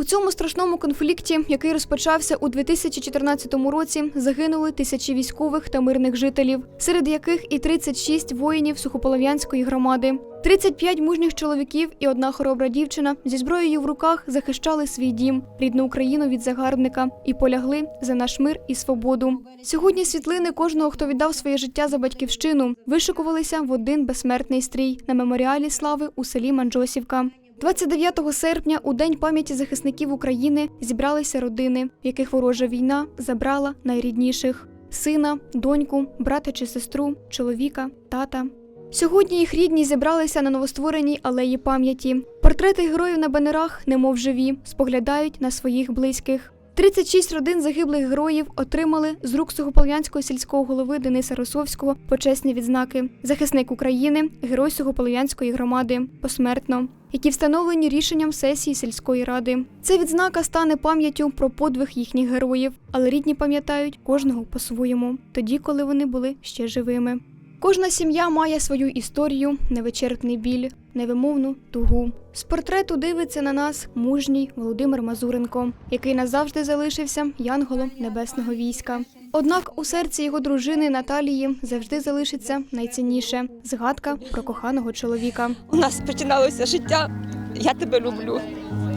У цьому страшному конфлікті, який розпочався у 2014 році, загинули тисячі військових та мирних жителів, серед яких і 36 воїнів сухополов'янської громади. 35 мужніх чоловіків і одна хоробра дівчина зі зброєю в руках захищали свій дім, рідну Україну від загарбника і полягли за наш мир і свободу. Сьогодні світлини кожного, хто віддав своє життя за батьківщину, вишикувалися в один безсмертний стрій на меморіалі слави у селі Манджосівка. 29 серпня, у день пам'яті захисників України, зібралися родини, в яких ворожа війна забрала найрідніших сина, доньку, брата чи сестру, чоловіка, тата. Сьогодні їх рідні зібралися на новоствореній алеї пам'яті. Портрети героїв на банерах, немов живі, споглядають на своїх близьких. 36 родин загиблих героїв отримали з рук Сухополянського сільського голови Дениса Росовського почесні відзнаки захисник України, герой Сухополянської громади посмертно, які встановлені рішенням сесії сільської ради. Ця відзнака стане пам'яттю про подвиг їхніх героїв, але рідні пам'ятають кожного по-своєму, тоді, коли вони були ще живими. Кожна сім'я має свою історію, невичерпний біль, невимовну тугу. З портрету дивиться на нас мужній Володимир Мазуренко, який назавжди залишився янголом небесного війська. Однак у серці його дружини Наталії завжди залишиться найцінніше згадка про коханого чоловіка. У нас починалося життя Я тебе люблю.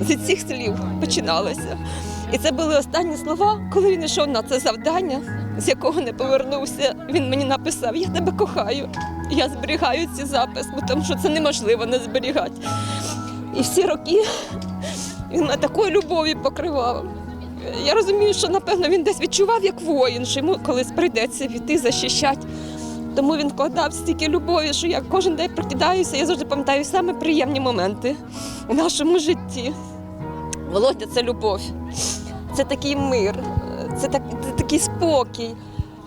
З цих слів починалося. І це були останні слова, коли він йшов на це завдання, з якого не повернувся. Він мені написав: Я тебе кохаю. Я зберігаю ці записи, тому що це неможливо не зберігати. І всі роки він мене такою любов'ю покривав. Я розумію, що напевно він десь відчував як воїн, що йому колись прийдеться піти захищати. Тому він вкладав стільки любові, що я кожен день прокидаюся, я завжди пам'ятаю саме приємні моменти у нашому житті. Володя це любов, це такий мир, це, так, такий спокій.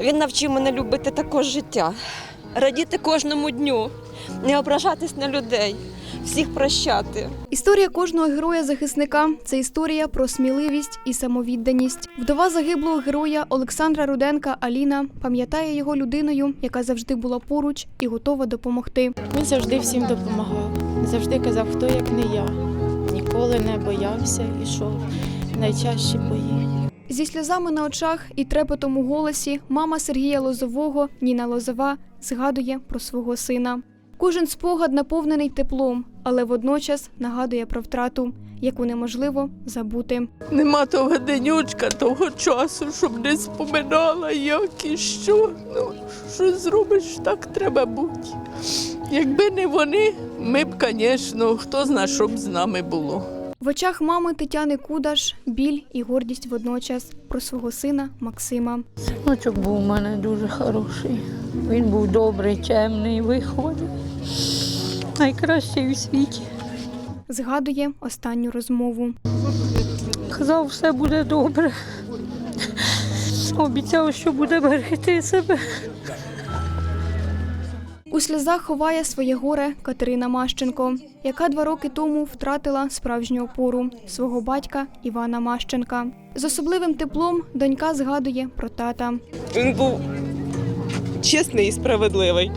Він навчив мене любити також життя, радіти кожному дню, не ображатись на людей, всіх прощати. Історія кожного героя-захисника це історія про сміливість і самовідданість. Вдова загиблого героя Олександра Руденка Аліна пам'ятає його людиною, яка завжди була поруч і готова допомогти. Він завжди всім допомагав, завжди казав, хто як не я. Ніколи не боявся, ішов найчаще бої. Зі сльозами на очах і трепетом у голосі мама Сергія Лозового Ніна Лозова згадує про свого сина. Кожен спогад наповнений теплом, але водночас нагадує про втрату, яку неможливо забути. Нема того денючка, того часу, щоб не споминала, як і що. Ну, що зробиш, так треба бути. Якби не вони, ми б, звісно, хто зна, що б з нами було. В очах мами Тетяни Кудаш біль і гордість водночас про свого сина Максима. Синочок був у мене дуже хороший. Він був добрий, чемний, вихований. Найкращий у світі. Згадує останню розмову. Казав, все буде добре. Обіцяв, що буде берегти себе. У сльозах ховає своє горе Катерина Мащенко, яка два роки тому втратила справжню опору свого батька Івана Мащенка. З особливим теплом донька згадує про тата. Він був чесний і справедливий,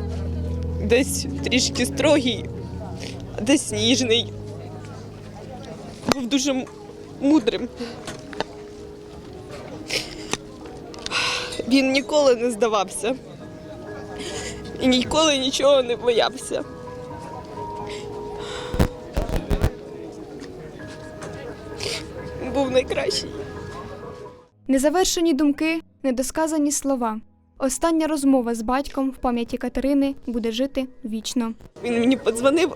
десь трішки строгий, десь ніжний. Був дуже мудрим. Він ніколи не здавався і ніколи нічого не боявся. Був найкращий. Незавершені думки, недосказані слова. Остання розмова з батьком в пам'яті Катерини буде жити вічно. Він мені подзвонив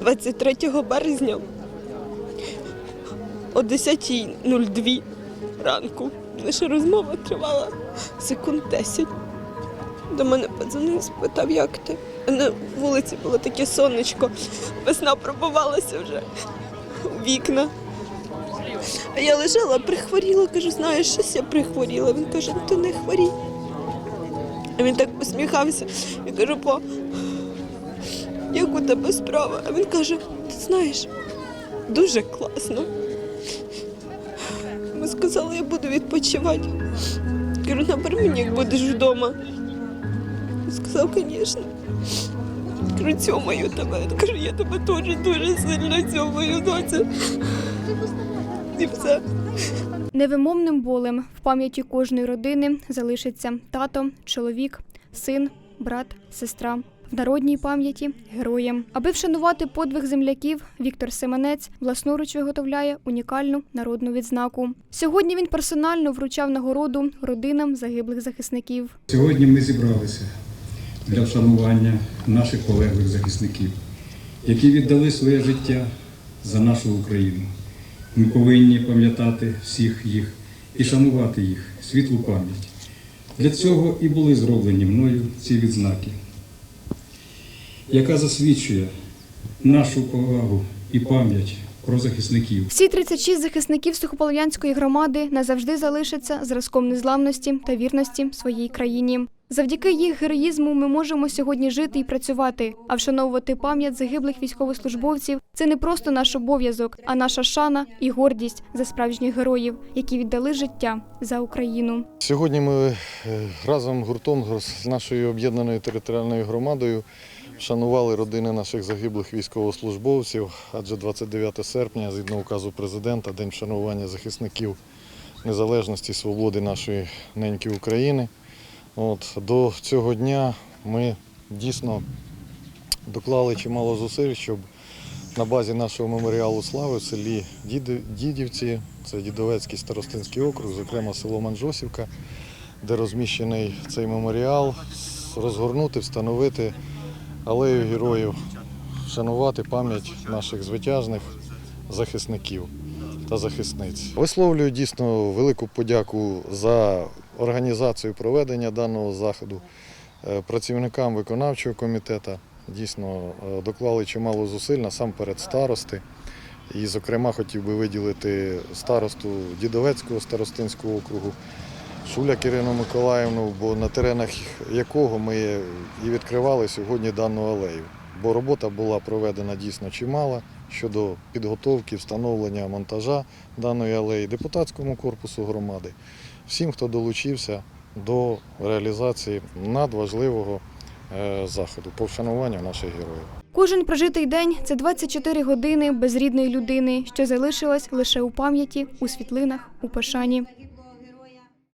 23 березня о 10.02 ранку. Наша розмова тривала секунд 10. До мене подзвонив, спитав, як ти. На вулиці було таке сонечко, весна пробувалася вже у вікна. А я лежала, прихворіла, кажу, знаєш, щось я прихворіла. Він каже, ну ти не хворій. А він так посміхався. Я кажу, по, як у тебе справа? А він каже, ти знаєш, дуже класно. Ми сказали, я буду відпочивати. Кажу, набери мені, як будеш вдома. Сказав, звісно. Кажу, цьомаю тебе. Кажу, я тебе теж дуже сильно цьомаю, доця. І все. Невимовним болем в пам'яті кожної родини залишиться тато, чоловік, син, брат, сестра. В народній пам'яті героєм. Аби вшанувати подвиг земляків, Віктор Семенець власноруч виготовляє унікальну народну відзнаку. Сьогодні він персонально вручав нагороду родинам загиблих захисників. Сьогодні ми зібралися для вшанування наших полеглих захисників, які віддали своє життя за нашу Україну. Ми повинні пам'ятати всіх їх і шанувати їх, світлу пам'ять. Для цього і були зроблені мною ці відзнаки, яка засвідчує нашу повагу і пам'ять про захисників. Всі 36 захисників Сухополов'янської громади назавжди залишаться зразком незламності та вірності своїй країні. Завдяки їх героїзму ми можемо сьогодні жити і працювати. А вшановувати пам'ять загиблих військовослужбовців це не просто наш обов'язок, а наша шана і гордість за справжніх героїв, які віддали життя за Україну. Сьогодні ми е, разом гуртом з нашою об'єднаною територіальною громадою вшанували родини наших загиблих військовослужбовців, адже 29 серпня, згідно указу президента, День вшанування захисників незалежності і свободи нашої неньки України. От, до цього дня ми дійсно доклали чимало зусиль, щоб на базі нашого меморіалу слави в селі Дідівці, це Дідовецький старостинський округ, зокрема село Манжосівка, де розміщений цей меморіал, розгорнути, встановити алею героїв, вшанувати пам'ять наших звитяжних захисників та захисниць. Висловлюю дійсно велику подяку за організацію проведення даного заходу е, працівникам виконавчого комітету. Дійсно е, доклали чимало зусиль насамперед старости. І, зокрема, хотів би виділити старосту Дідовецького старостинського округу Шуляк Ірину Миколаївну, бо на теренах якого ми і відкривали сьогодні дану алею. Бо робота була проведена дійсно чимала щодо підготовки, встановлення монтажа даної алеї, депутатському корпусу громади, всім, хто долучився до реалізації надважливого е, заходу по вшануванню наших героїв. Кожен прожитий день це 24 години без рідної людини, що залишилась лише у пам'яті, у світлинах, у пошані.